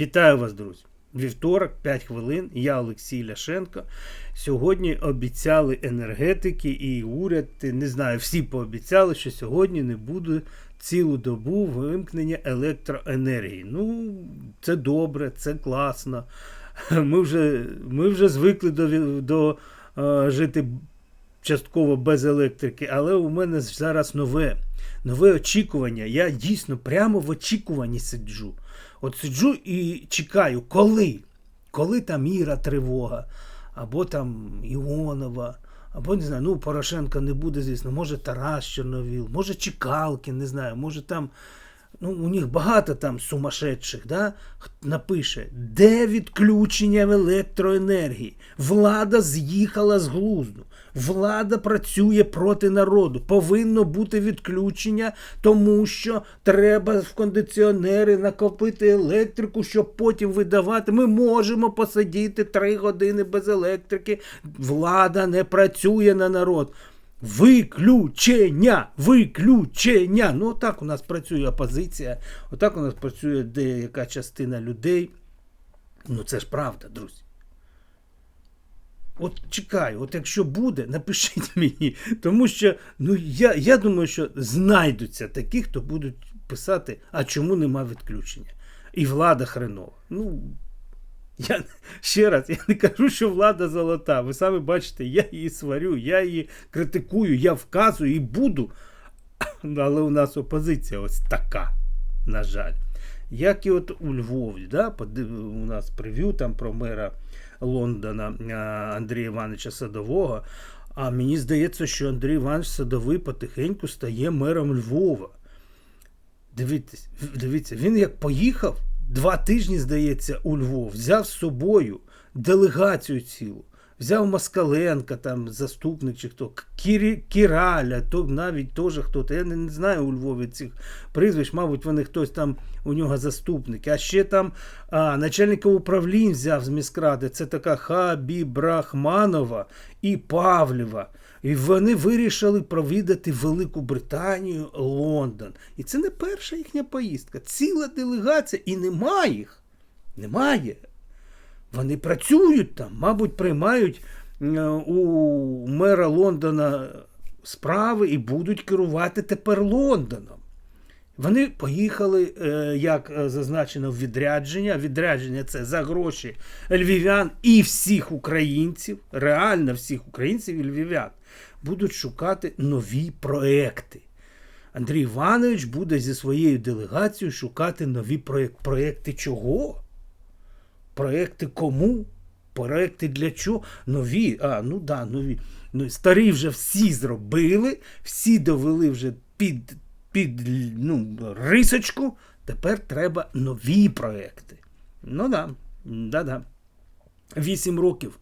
Вітаю вас, друзі! Вівторок, 5 хвилин. Я Олексій Ляшенко. Сьогодні обіцяли енергетики і уряд, не знаю, всі пообіцяли, що сьогодні не буде цілу добу вимкнення електроенергії. Ну, це добре, це класно. Ми вже, ми вже звикли до, до е, жити частково без електрики, але у мене зараз нове, нове очікування. Я дійсно прямо в очікуванні сиджу. От сиджу і чекаю, коли? Коли там Іра тривога, або там Іонова, або не знаю, ну Порошенка не буде, звісно, може Тарас Чорновіл, може Чекалки, не знаю, може там. Ну, у них багато там сумасшедших, да? напише, де відключення в електроенергії? Влада з'їхала з глузду. Влада працює проти народу. Повинно бути відключення, тому що треба в кондиціонери накопити електрику, щоб потім видавати. Ми можемо посидіти три години без електрики. Влада не працює на народ. Виключення! Виключення! Ну, отак у нас працює опозиція, отак у нас працює деяка частина людей. Ну, це ж правда, друзі. От чекаю, от якщо буде, напишіть мені. Тому що ну, я я думаю, що знайдуться такі, хто будуть писати, а чому нема відключення. І влада хренова. Ну, я ще раз я не кажу, що влада золота. Ви самі бачите, я її сварю, я її критикую, я вказую і буду. Але у нас опозиція ось така, на жаль. Як і от у Львові, да, у нас прев'ю там про мера Лондона Андрія Івановича Садового. А мені здається, що Андрій Іванович Садовий потихеньку стає мером Львова. Дивіться, дивіться, він як поїхав два тижні, здається, у Львов, взяв з собою делегацію цілу. Взяв Москаленка, там заступник чи хто, Кірі, Кіраля, то навіть теж хто-то. Я не, не знаю у Львові цих прізвищ, мабуть, вони хтось там у нього заступник. А ще там а, начальника управлінь взяв з міськради. Це така Хабі Брахманова і Павлєва. І вони вирішили провідати Велику Британію, Лондон. І це не перша їхня поїздка. Ціла делегація, і немає їх. Немає. Вони працюють там, мабуть, приймають е, у мера Лондона справи і будуть керувати тепер Лондоном. Вони поїхали, е, як е, зазначено, в відрядження. Відрядження це за гроші львів'ян і всіх українців, реально всіх українців і львів'ян, будуть шукати нові проекти. Андрій Іванович буде зі своєю делегацією шукати нові проекти. Проекти чого? Проекти кому? Проекти для чого? Нові. А, ну да, нові. Ну, Старі вже всі зробили, всі довели вже під під ну, рисочку. Тепер треба нові проекти. Ну да, да-да. Вісім років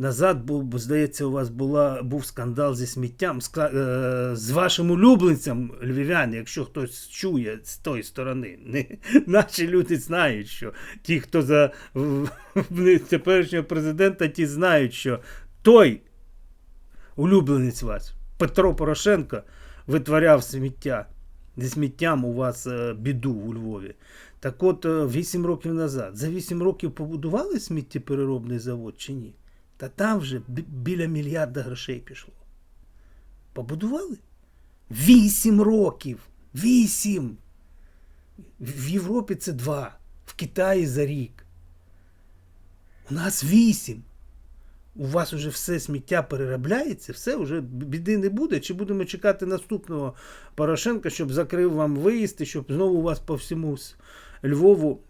назад, був, здається, у вас була, був скандал зі сміттям з, е, з вашим улюбленцем львів'яни, якщо хтось чує з тої сторони. Не, Наші люди знають, що ті, хто за теперішнього президента, ті знають, що той улюбленець вас, Петро Порошенко, витворяв сміття. Зі сміттям у вас е, біду у Львові. Так от, 8 е, років назад. За 8 років побудували сміттєпереробний завод чи ні? Та там вже біля мільярда грошей пішло. Побудували? Вісім років. Вісім. В Європі це два. В Китаї за рік. У нас вісім. У вас вже все сміття переробляється, все, вже біди не буде. Чи будемо чекати наступного Порошенка, щоб закрив вам виїзд і щоб знову у вас по всьому Львову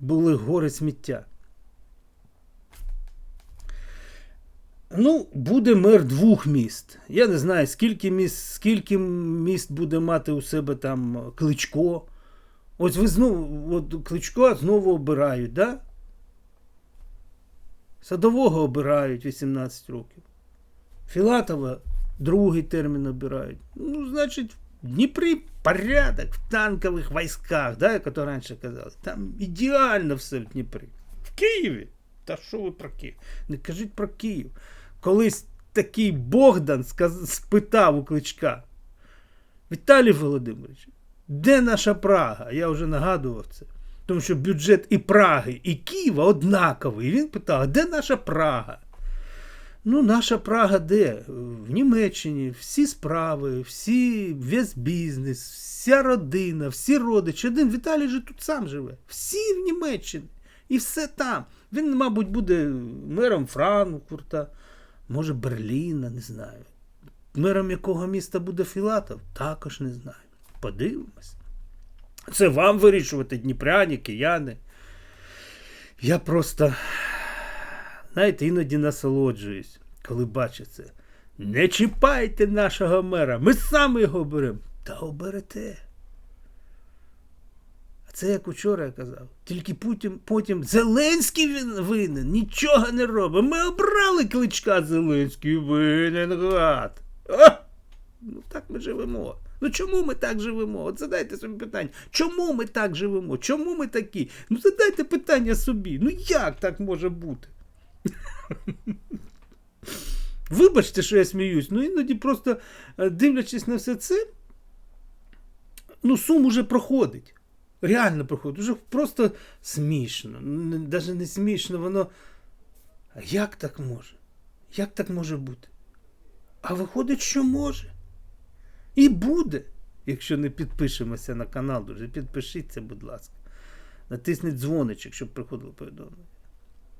були гори сміття? Ну, буде мер двох міст. Я не знаю, скільки міст скільки міст буде мати у себе там кличко. Ось ви знову от кличко знову обирають, да? Садового обирають 18 років. Філатова другий термін обирають. Ну, значить, Дніпрі порядок в танкових військах, да, як то раніше казали. Там ідеально все в Дніпрі. В Києві. Та що ви про Київ? Не кажіть про Київ. Колись такий Богдан спитав у кличка. Віталій Володимирович, де наша Прага? Я вже нагадував це. Тому що бюджет і Праги, і Києва однаковий. І він питав, а де наша Прага? Ну, наша Прага де? В Німеччині всі справи, всі, весь бізнес, вся родина, всі родичі. Один Віталій же тут сам живе. Всі в Німеччині. І все там. Він, мабуть, буде мером Франкфурта, може Берліна, не знаю. Мером якого міста буде Філатов, також не знаю. Подивимось. Це вам вирішувати, дніпряні, кияни. Я просто, знаєте, іноді насолоджуюсь, коли бачу це. Не чіпайте нашого мера, ми самі його беремо. Та оберете. Це як учора я казав. Тільки потім, потім Зеленський він винен, нічого не робить. Ми обрали кличка Зеленський винен гад. А! Ну так ми живемо. Ну чому ми так живемо? От задайте собі питання, чому ми так живемо? Чому ми такі? Ну задайте питання собі. Ну як так може бути? Вибачте, що я сміюсь, ну іноді просто е, дивлячись на все це, ну сум уже проходить. Реально проходить. Уже просто смішно. Навіть не смішно, воно. А як так може? Як так може бути? А виходить, що може. І буде. Якщо не підпишемося на канал, друзі, підпишіться, будь ласка. Натисніть дзвоничок, щоб приходило повідомлення.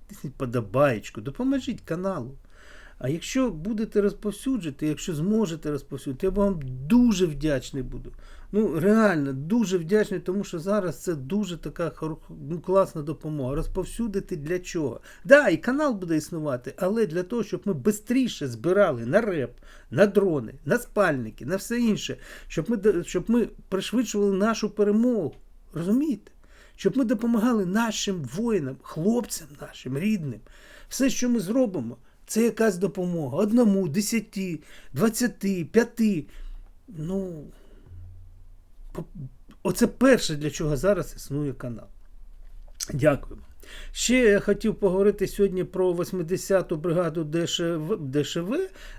Тисніть подобаєчку, допоможіть каналу. А якщо будете розповсюджувати, якщо зможете розповсюдити, я вам дуже вдячний буду. Ну, реально, дуже вдячний, тому що зараз це дуже така ну, класна допомога. Розповсюдити для чого? Да, і канал буде існувати, але для того, щоб ми швидше збирали на реп, на дрони, на спальники, на все інше, щоб ми, щоб ми пришвидшували нашу перемогу. Розумієте? Щоб ми допомагали нашим воїнам, хлопцям нашим, рідним. Все, що ми зробимо. Це якась допомога. Одному, десяти, двадцяти, п'яти. Ну, оце перше, для чого зараз існує канал. Дякую. Ще я хотів поговорити сьогодні про 80-ту бригаду ДШВ, ДШВ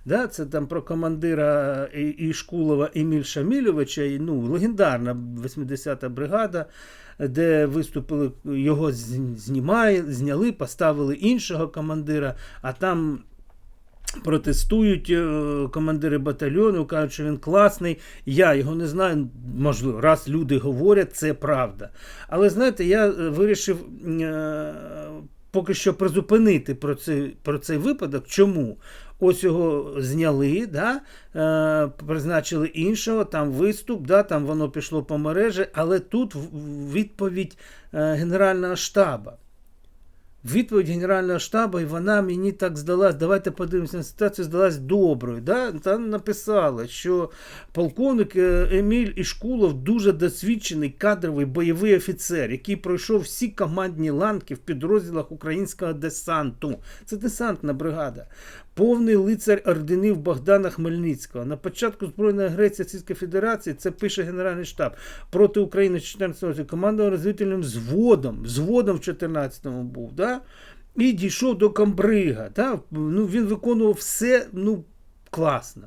да, це там про командира Ішкулова Еміль Шамільовича, ну, легендарна 80-та бригада, де виступили, його знімали, зняли, поставили іншого командира, а там. Протестують е, командири батальйону, кажуть, що він класний. Я його не знаю. Можливо, раз люди говорять, це правда. Але знаєте, я вирішив е, поки що призупинити про цей, про цей випадок. Чому? Ось його зняли, да, е, призначили іншого, там виступ, да, там воно пішло по мережі, але тут відповідь е, Генерального штабу. Відповідь Генерального штабу, і вона мені так здалась. Давайте подивимося на ситуацію, здалась доброю. Да? Там написали, що полковник е, Еміль Ішкулов дуже досвідчений кадровий бойовий офіцер, який пройшов всі командні ланки в підрозділах українського десанту. Це десантна бригада повний лицар орденів Богдана Хмельницького. На початку збройної агресії Російської Федерації це пише Генеральний штаб проти України в 14 році. Командував розвідувальним зводом, зводом в 14-му був. Да? І дійшов до Камбрига. Да? Ну, Він виконував все ну, класно.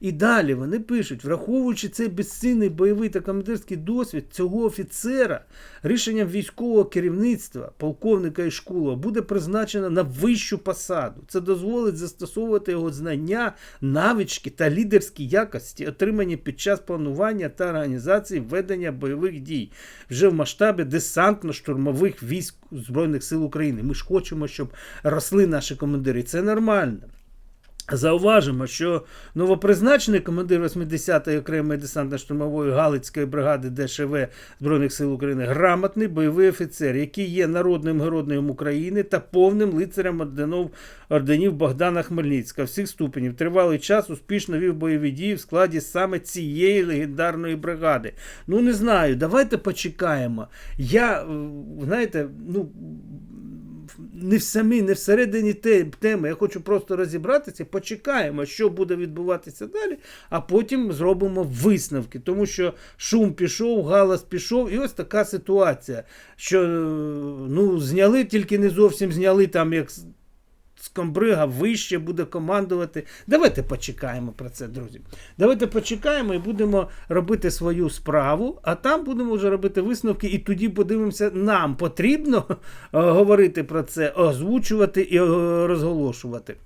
І далі вони пишуть, враховуючи цей безцінний бойовий та командирський досвід цього офіцера, рішенням військового керівництва, полковника Ішкулова, буде призначено на вищу посаду. Це дозволить застосовувати його знання, навички та лідерські якості, отримані під час планування та організації ведення бойових дій вже в масштабі десантно-штурмових військ Збройних сил України. Ми ж хочемо, щоб росли наші командири. Це нормально. Зауважимо, що новопризначений командир 80-ї окремої десантно-штурмової Галицької бригади ДШВ Збройних сил України грамотний бойовий офіцер, який є народним геройом України та повним лицарем орденов, орденів Богдана Хмельницька всіх ступенів. Тривалий час успішно вів бойові дії в складі саме цієї легендарної бригади. Ну не знаю, давайте почекаємо. Я, знаєте, ну не в самі, не всередині теми. Я хочу просто розібратися, почекаємо, що буде відбуватися далі, а потім зробимо висновки. Тому що шум пішов, галас пішов, і ось така ситуація. Що ну, зняли, тільки не зовсім зняли там, як Скомбрига вище буде командувати. Давайте почекаємо про це, друзі. Давайте почекаємо і будемо робити свою справу, а там будемо вже робити висновки, і тоді подивимося, нам потрібно е, говорити про це, озвучувати і е, розголошувати.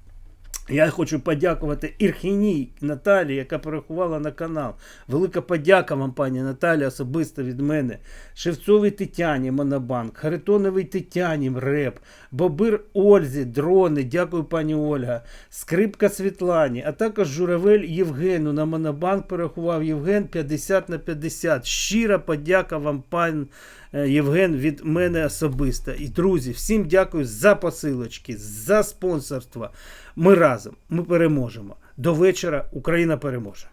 Я хочу подякувати Ірхіній Наталі, яка порахувала на канал. Велика подяка вам, пані Наталі, особисто від мене. Шевцовій Тетяні Монобанк, Харитоновій Тетяні РЕП, Бобир Ользі, дрони. Дякую, пані Ольга, Скрипка Світлані, а також Журавель Євгену на Монобанк порахував Євген 50 на 50. Щира подяка вам, пан е, Євген, від мене особисто. І друзі, всім дякую за посилочки, за спонсорство. Ми разом, ми переможемо. До вечора Україна переможе.